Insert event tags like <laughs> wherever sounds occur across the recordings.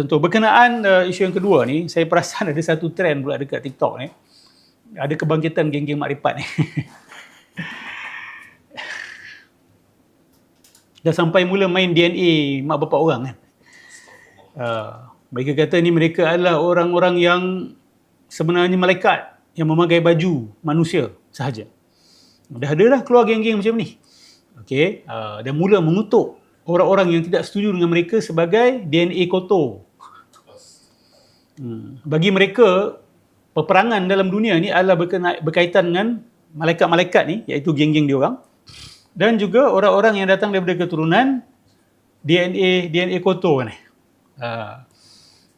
Untuk berkenaan uh, isu yang kedua ni, saya perasan ada satu trend pula dekat TikTok ni. Ada kebangkitan geng-geng makrifat ni. <laughs> Dah sampai mula main DNA mak bapak orang kan. Uh, mereka kata ni mereka adalah orang-orang yang sebenarnya malaikat yang memakai baju manusia sahaja. Dah ada dah keluar geng-geng macam ni. Okey, uh, dan mula mengutuk orang-orang yang tidak setuju dengan mereka sebagai DNA kotor. Hmm. Bagi mereka, peperangan dalam dunia ni adalah berkaitan dengan malaikat-malaikat ni, iaitu geng-geng dia orang. Dan juga orang-orang yang datang daripada keturunan DNA DNA kotor ni. Uh,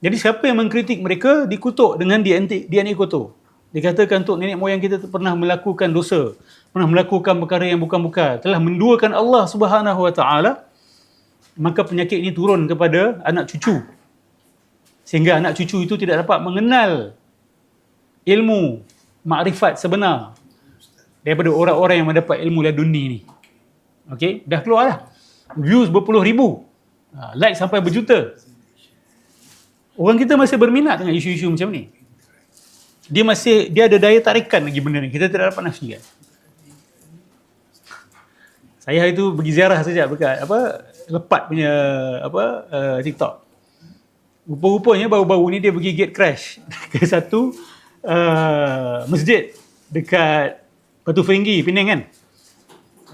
jadi siapa yang mengkritik mereka dikutuk dengan DNA, DNA kotor. Dikatakan untuk nenek moyang kita pernah melakukan dosa, pernah melakukan perkara yang bukan-bukan, telah menduakan Allah Subhanahu Wa Taala, maka penyakit ini turun kepada anak cucu sehingga anak cucu itu tidak dapat mengenal ilmu makrifat sebenar daripada orang-orang yang mendapat ilmu laduni ni. Okey, dah keluar dah. Views berpuluh ribu. Ha, like sampai berjuta. Orang kita masih berminat dengan isu-isu macam ni. Dia masih dia ada daya tarikan lagi benda ni. Kita tidak dapat nafsikan. Saya hari tu pergi ziarah saja dekat apa lepat punya apa uh, TikTok. Rupa-rupanya baru-baru ni dia pergi gate crash <laughs> ke satu uh, masjid dekat Batu Feringgi, Pening kan?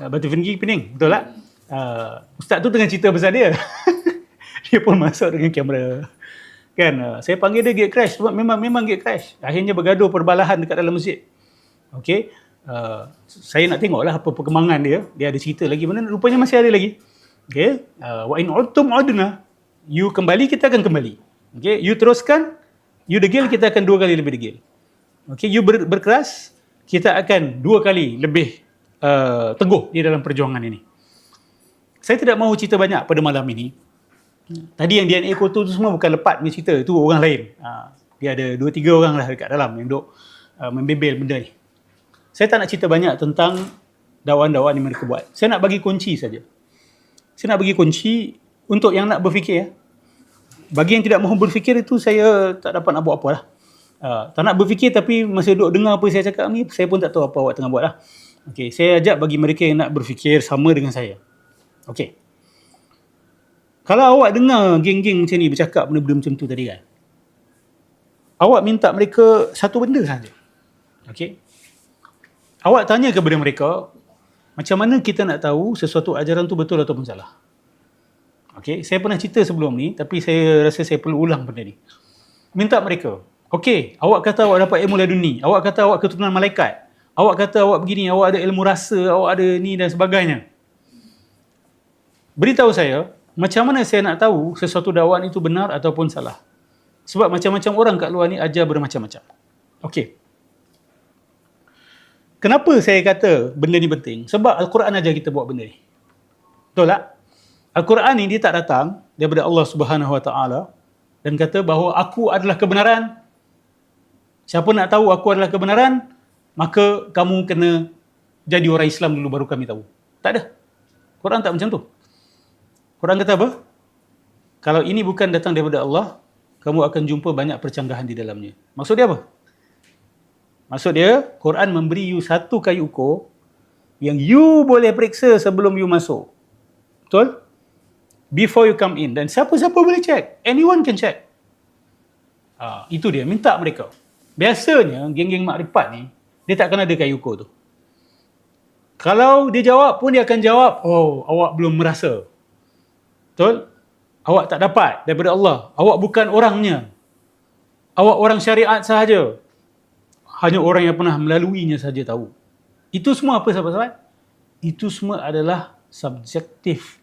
Uh, Batu Feringgi, Pening, betul tak? Uh, ustaz tu tengah cerita pasal dia. <laughs> dia pun masuk dengan kamera. Kan? Uh, saya panggil dia gate crash sebab memang memang gate crash. Akhirnya bergaduh perbalahan dekat dalam masjid. Okey. Uh, saya nak tengoklah apa perkembangan dia. Dia ada cerita lagi mana rupanya masih ada lagi. Okey. Uh, wa in udna you kembali kita akan kembali. Okay, you teruskan, you degil kita akan dua kali lebih degil. Okay, you ber, berkeras, kita akan dua kali lebih uh, teguh di dalam perjuangan ini. Saya tidak mahu cerita banyak pada malam ini. Tadi yang DNA kotor tu semua bukan lepat punya cerita, itu orang lain. Uh, dia ada dua tiga orang lah dekat dalam yang duk uh, membebel benda ni. Saya tak nak cerita banyak tentang dakwaan-dakwaan yang mereka buat. Saya nak bagi kunci saja. Saya nak bagi kunci untuk yang nak berfikir ya. Bagi yang tidak mahu berfikir itu saya tak dapat nak buat apa lah. Uh, tak nak berfikir tapi masih duduk dengar apa saya cakap ni, saya pun tak tahu apa awak tengah buat lah. Okay, saya ajak bagi mereka yang nak berfikir sama dengan saya. Okay. Kalau awak dengar geng-geng macam ni bercakap benda-benda macam tu tadi kan, awak minta mereka satu benda saja. Okay. Awak tanya kepada mereka, macam mana kita nak tahu sesuatu ajaran tu betul ataupun salah? Okay, saya pernah cerita sebelum ni tapi saya rasa saya perlu ulang benda ni. Minta mereka, okay, awak kata awak dapat ilmu laduni, awak kata awak keturunan malaikat, awak kata awak begini, awak ada ilmu rasa, awak ada ni dan sebagainya. Beritahu saya, macam mana saya nak tahu sesuatu dakwaan itu benar ataupun salah? Sebab macam-macam orang kat luar ni ajar bermacam-macam. Okey. Kenapa saya kata benda ni penting? Sebab Al-Quran ajar kita buat benda ni. Betul tak? Al-Quran ni dia tak datang daripada Allah Subhanahu Wa Taala dan kata bahawa aku adalah kebenaran. Siapa nak tahu aku adalah kebenaran, maka kamu kena jadi orang Islam dulu baru kami tahu. Tak ada. Quran tak macam tu. Quran kata apa? Kalau ini bukan datang daripada Allah, kamu akan jumpa banyak percanggahan di dalamnya. Maksud dia apa? Maksud dia, Quran memberi you satu kayu ukur yang you boleh periksa sebelum you masuk. Betul? Before you come in. Dan siapa-siapa boleh check. Anyone can check. Ha, itu dia. Minta mereka. Biasanya, geng-geng makrifat ni, dia takkan ada kayu ukur tu. Kalau dia jawab pun, dia akan jawab, oh, awak belum merasa. Betul? Awak tak dapat daripada Allah. Awak bukan orangnya. Awak orang syariat sahaja hanya orang yang pernah melaluinya saja tahu. Itu semua apa sahabat-sahabat? Itu semua adalah subjektif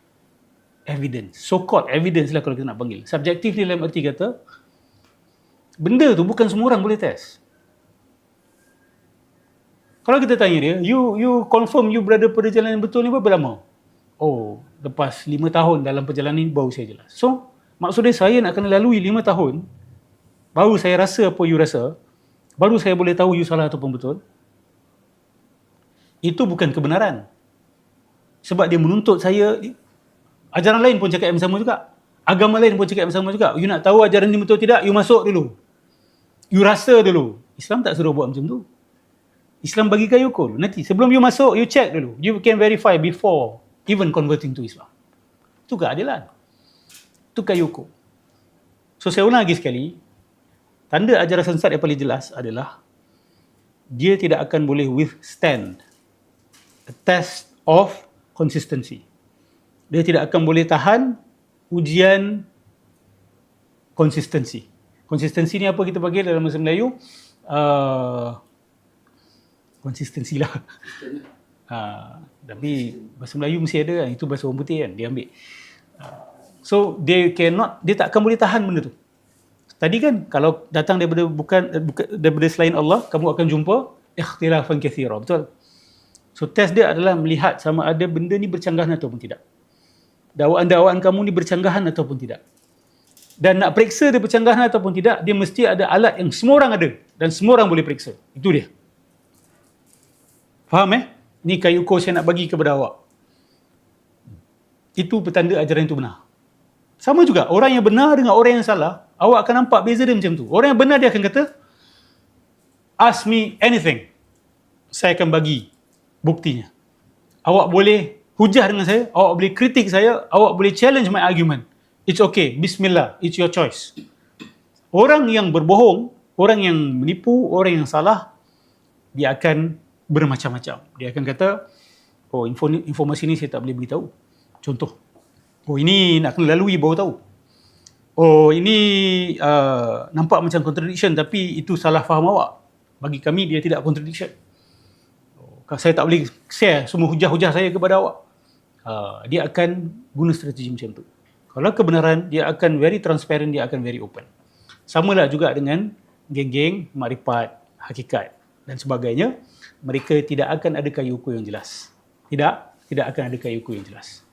evidence. So called evidence lah kalau kita nak panggil. Subjektif ni dalam arti kata, benda tu bukan semua orang boleh test. Kalau kita tanya dia, you you confirm you berada pada jalan yang betul ni berapa lama? Oh, lepas lima tahun dalam perjalanan ni baru saya jelas. So, maksud dia saya nak kena lalui lima tahun, baru saya rasa apa you rasa, baru saya boleh tahu you salah ataupun betul. Itu bukan kebenaran. Sebab dia menuntut saya, ajaran lain pun cakap yang sama juga. Agama lain pun cakap sama juga. You nak tahu ajaran ni betul tidak, you masuk dulu. You rasa dulu. Islam tak suruh buat macam tu. Islam bagi kayu kul. Nanti sebelum you masuk, you check dulu. You can verify before even converting to Islam. Itu keadilan. Itu kayu kul. So saya ulang lagi sekali, tanda ajaran sesat yang paling jelas adalah dia tidak akan boleh withstand a test of consistency. Dia tidak akan boleh tahan ujian konsistensi. Konsistensi ni apa kita panggil dalam bahasa Melayu? Uh, konsistensi lah. Uh, tapi bahasa Melayu mesti ada kan. Itu bahasa orang putih kan. Dia ambil. Uh, so, they cannot, dia tak akan boleh tahan benda tu. Tadi kan, kalau datang daripada bukan, bukan daripada selain Allah, kamu akan jumpa ikhtilafan kathira. Betul? So, test dia adalah melihat sama ada benda ni bercanggahan ataupun tidak. Dakwaan-dakwaan kamu ni bercanggahan ataupun tidak. Dan nak periksa dia bercanggahan ataupun tidak, dia mesti ada alat yang semua orang ada. Dan semua orang boleh periksa. Itu dia. Faham eh? Ni kayu kos saya nak bagi kepada awak. Itu petanda ajaran itu benar. Sama juga, orang yang benar dengan orang yang salah, awak akan nampak beza dia macam tu. Orang yang benar dia akan kata, ask me anything. Saya akan bagi buktinya. Awak boleh hujah dengan saya, awak boleh kritik saya, awak boleh challenge my argument. It's okay. Bismillah. It's your choice. Orang yang berbohong, orang yang menipu, orang yang salah, dia akan bermacam-macam. Dia akan kata, oh informasi ini saya tak boleh beritahu. Contoh, oh ini nak kena lalui baru tahu. Oh ini uh, nampak macam contradiction tapi itu salah faham awak. Bagi kami dia tidak contradiction. Oh, saya tak boleh share semua hujah-hujah saya kepada awak. Uh, dia akan guna strategi macam tu. Kalau kebenaran, dia akan very transparent, dia akan very open. Sama lah juga dengan geng-geng, makrifat, hakikat dan sebagainya mereka tidak akan ada kayu ukur yang jelas. Tidak, tidak akan ada kayu ukur yang jelas.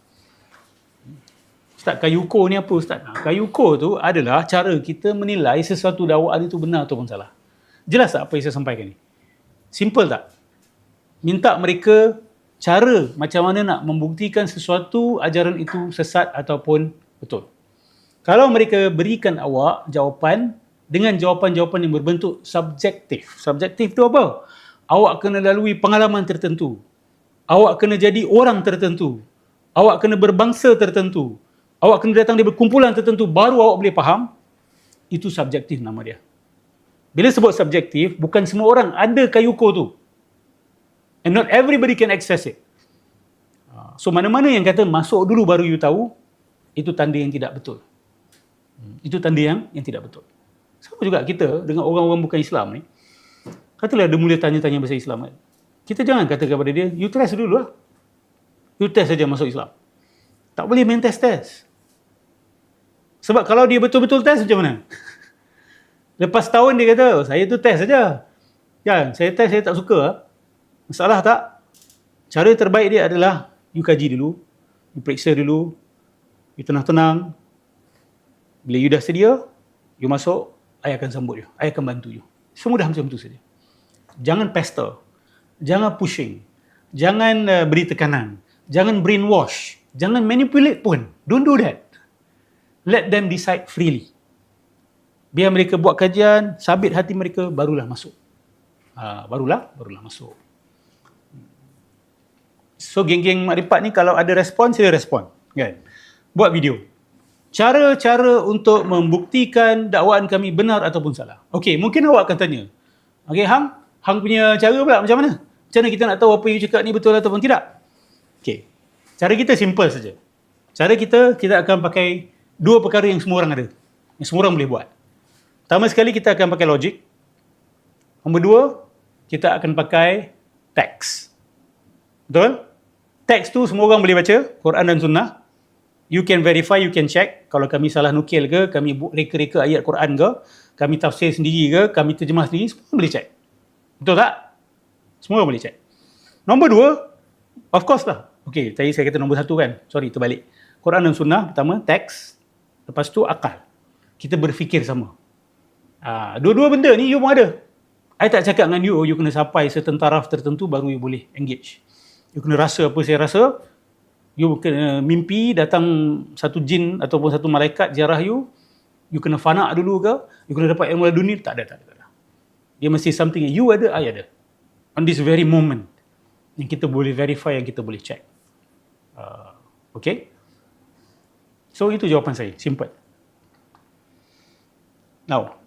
Ustaz, kayu ukur ni apa Ustaz? Nah, kayu ukur tu adalah cara kita menilai sesuatu dakwaan itu benar ataupun salah. Jelas tak apa yang saya sampaikan ni? Simple tak? Minta mereka cara macam mana nak membuktikan sesuatu ajaran itu sesat ataupun betul. Kalau mereka berikan awak jawapan dengan jawapan-jawapan yang berbentuk subjektif. Subjektif tu apa? awak kena lalui pengalaman tertentu. Awak kena jadi orang tertentu. Awak kena berbangsa tertentu. Awak kena datang dari kumpulan tertentu baru awak boleh faham. Itu subjektif nama dia. Bila sebut subjektif, bukan semua orang ada kayuko tu. And not everybody can access it. Ah, so mana-mana yang kata masuk dulu baru you tahu, itu tanda yang tidak betul. Hmm, itu tanda yang yang tidak betul. Sama juga kita dengan orang-orang bukan Islam ni. Katalah dia mula tanya-tanya bahasa Islam kan. Kita jangan kata kepada dia, you test dulu lah. You test saja masuk Islam. Tak boleh main test-test. Sebab kalau dia betul-betul test macam mana? <laughs> Lepas tahun dia kata, oh, saya tu test saja. Kan, saya test saya tak suka. Masalah tak? Cara terbaik dia adalah you kaji dulu, you periksa dulu, you tenang-tenang. Bila you dah sedia, you masuk, I akan sambut you. I akan bantu you. Semudah macam tu saja jangan pester, jangan pushing, jangan uh, beri tekanan, jangan brainwash, jangan manipulate pun. Don't do that. Let them decide freely. Biar mereka buat kajian, sabit hati mereka, barulah masuk. Uh, barulah, barulah masuk. So geng-geng makrifat ni kalau ada respon, sila respon. Kan? Buat video. Cara-cara untuk membuktikan dakwaan kami benar ataupun salah. Okey, mungkin awak akan tanya. Okey, Hang, Hang punya cara pula macam mana? Macam mana kita nak tahu apa yang cakap ni betul ataupun tidak? Okay. Cara kita simple saja. Cara kita, kita akan pakai dua perkara yang semua orang ada. Yang semua orang boleh buat. Pertama sekali kita akan pakai logik. Nombor dua, kita akan pakai teks. Betul? Teks tu semua orang boleh baca, Quran dan Sunnah. You can verify, you can check. Kalau kami salah nukil ke, kami reka-reka ayat Quran ke, kami tafsir sendiri ke, kami terjemah sendiri, semua boleh check. Betul tak? Semua boleh check. Nombor dua, of course lah. Okay, tadi saya kata nombor satu kan. Sorry, terbalik. Quran dan Sunnah, pertama, teks. Lepas tu, akal. Kita berfikir sama. Uh, dua-dua benda ni, you pun ada. I tak cakap dengan you, oh, you kena sampai certain taraf tertentu baru you boleh engage. You kena rasa apa saya rasa, You kena mimpi datang satu jin ataupun satu malaikat ziarah you, you kena fana dulu ke, you kena dapat ilmu dunia, tak ada, tak ada. Tak ada. Dia mesti something you ada, I ada. On this very moment, yang kita boleh verify, yang kita boleh check. Uh, okay? So itu jawapan saya, simple. Now,